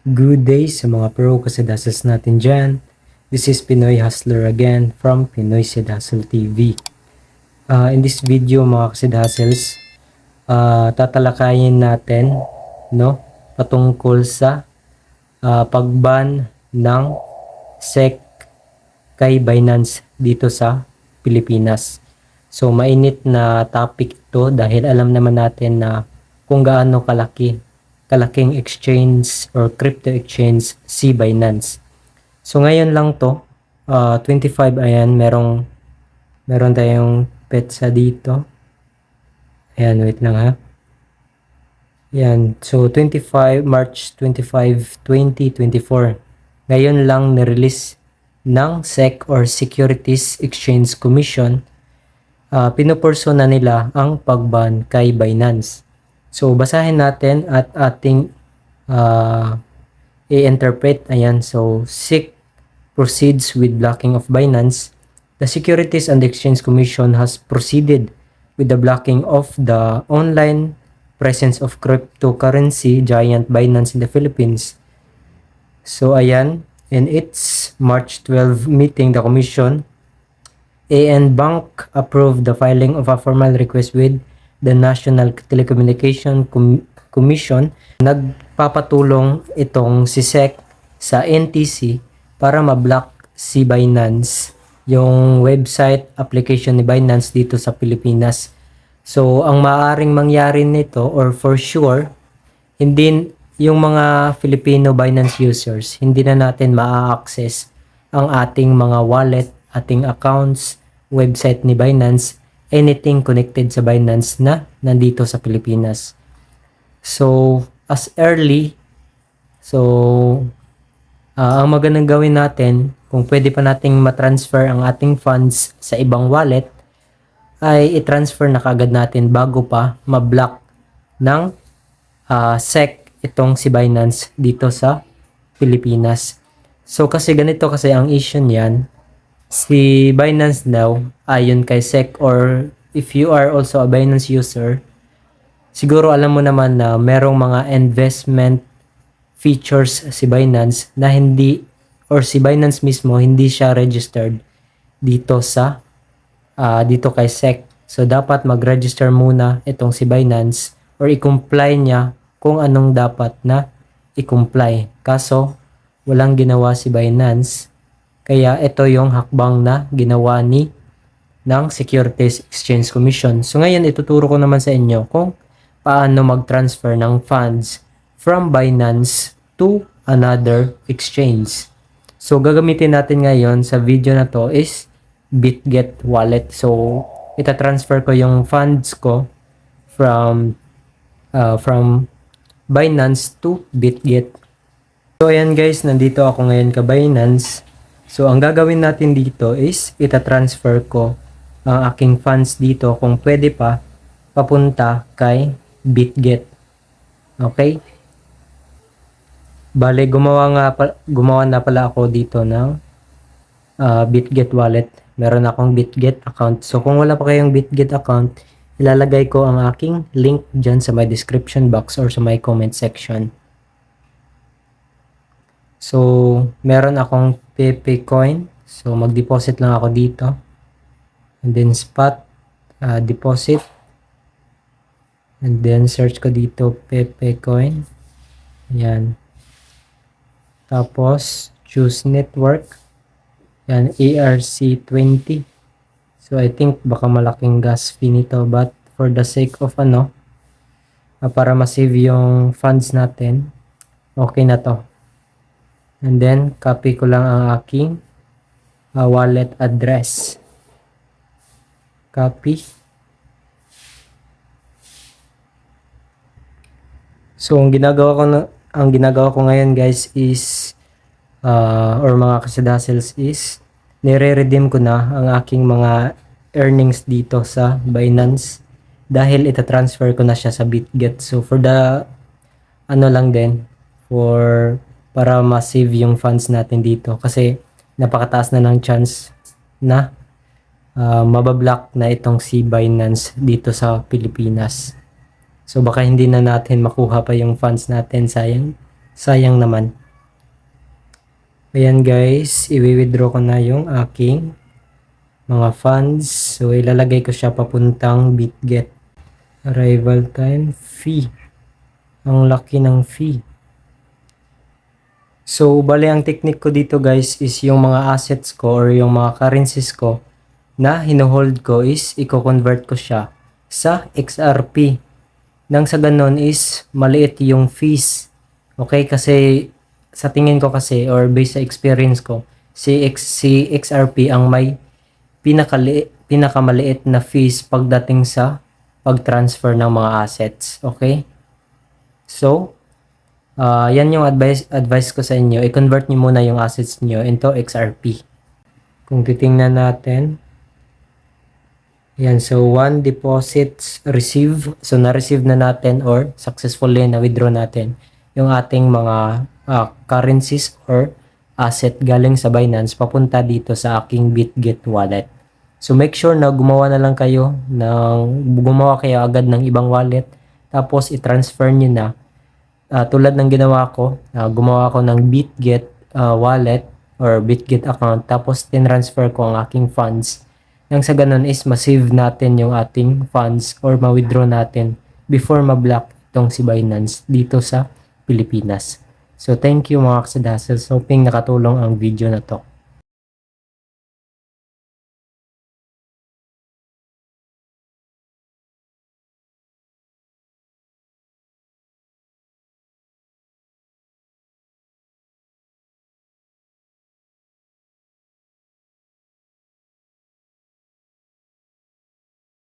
Good day sa mga pro kasadasas natin dyan. This is Pinoy Hustler again from Pinoy Hustle TV. Uh, in this video mga kasidhustles, uh, tatalakayin natin no, patungkol sa uh, pagban ng SEC kay Binance dito sa Pilipinas. So mainit na topic to dahil alam naman natin na kung gaano kalaki kalaking exchange or crypto exchange si Binance. So ngayon lang to, uh, 25 ayan, merong meron tayong petsa dito. Ayan, wait lang ha. Ayan, so 25 March 25, 2024. Ngayon lang ni-release ng SEC or Securities Exchange Commission uh, pinupurso na nila ang pagban kay Binance. So, basahin natin at ating uh, i-interpret. Ayan, so, SEC proceeds with blocking of Binance. The Securities and Exchange Commission has proceeded with the blocking of the online presence of cryptocurrency giant Binance in the Philippines. So, ayan, in its March 12 meeting, the Commission AN Bank approved the filing of a formal request with the National Telecommunication Com- Commission, nagpapatulong itong si SEC sa NTC para ma-block si Binance, yung website application ni Binance dito sa Pilipinas. So, ang maaaring mangyari nito or for sure, hindi yung mga Filipino Binance users, hindi na natin ma-access ang ating mga wallet, ating accounts, website ni Binance anything connected sa Binance na nandito sa Pilipinas. So, as early, so, uh, ang magandang gawin natin, kung pwede pa nating matransfer ang ating funds sa ibang wallet, ay i-transfer na kagad natin bago pa ma-block ng uh, SEC itong si Binance dito sa Pilipinas. So kasi ganito kasi ang issue niyan, si Binance daw ayon kay SEC or if you are also a Binance user siguro alam mo naman na merong mga investment features si Binance na hindi or si Binance mismo hindi siya registered dito sa uh, dito kay SEC. So dapat mag-register muna itong si Binance or i-comply niya kung anong dapat na i-comply. Kaso walang ginawa si Binance kaya ito yung hakbang na ginawa ni ng Securities Exchange Commission. So ngayon ituturo ko naman sa inyo kung paano mag-transfer ng funds from Binance to another exchange. So gagamitin natin ngayon sa video na to is BitGet wallet. So ita-transfer ko yung funds ko from uh, from Binance to BitGet. So ayan guys, nandito ako ngayon ka Binance. So, ang gagawin natin dito is ita-transfer ko ang aking funds dito kung pwede pa papunta kay BitGet. Okay? Bale, gumawa nga gumawa na pala ako dito ng uh, BitGet wallet. Meron akong BitGet account. So, kung wala pa kayong BitGet account, ilalagay ko ang aking link dyan sa my description box or sa my comment section. So, meron akong Pepe coin. So, mag-deposit lang ako dito. And then spot, uh, deposit. And then search ko dito Pepe coin. Yan. Tapos, choose network. Yan, ARC20. So, I think baka malaking gas fee nito. But, for the sake of ano, uh, para ma-save yung funds natin, okay na to. And then, copy ko lang ang aking uh, wallet address. Copy. So, ang ginagawa ko na, ang ginagawa ko ngayon guys is uh, or mga kasadasels is nire-redeem ko na ang aking mga earnings dito sa Binance dahil ita-transfer ko na siya sa BitGet. So, for the ano lang din for para ma-save yung funds natin dito kasi napakataas na ng chance na uh, mabablock na itong si Binance dito sa Pilipinas. So baka hindi na natin makuha pa yung funds natin sayang Sayang naman. Ayan guys, i-withdraw ko na yung aking mga funds. So, ilalagay ko siya papuntang BitGet. Arrival time fee. Ang laki ng fee. So, bali ang technique ko dito guys is yung mga assets ko or yung mga currencies ko na hinuhold ko is i-convert ko siya sa XRP. Nang sa ganun is maliit yung fees. Okay? Kasi sa tingin ko kasi or based sa experience ko, si, X, si XRP ang may pinakali, pinakamaliit na fees pagdating sa pag-transfer ng mga assets. Okay? So, ah yan yung advice, advice ko sa inyo. I-convert niyo muna yung assets niyo into XRP. Kung titingnan natin, yan, so one deposits receive. So na-receive na natin or successfully na-withdraw natin yung ating mga ah, currencies or asset galing sa Binance papunta dito sa aking BitGet wallet. So make sure na gumawa na lang kayo ng gumawa kayo agad ng ibang wallet tapos i-transfer niyo na Ah, tulad ng ginawa ko, ah, gumawa ko ng BitGet ah, wallet or BitGet account tapos tinransfer ko ang aking funds. Nang sa ganun is ma-save natin yung ating funds or ma-withdraw natin before ma-block itong si Binance dito sa Pilipinas. So thank you mga kasadasels. Hoping nakatulong ang video na to.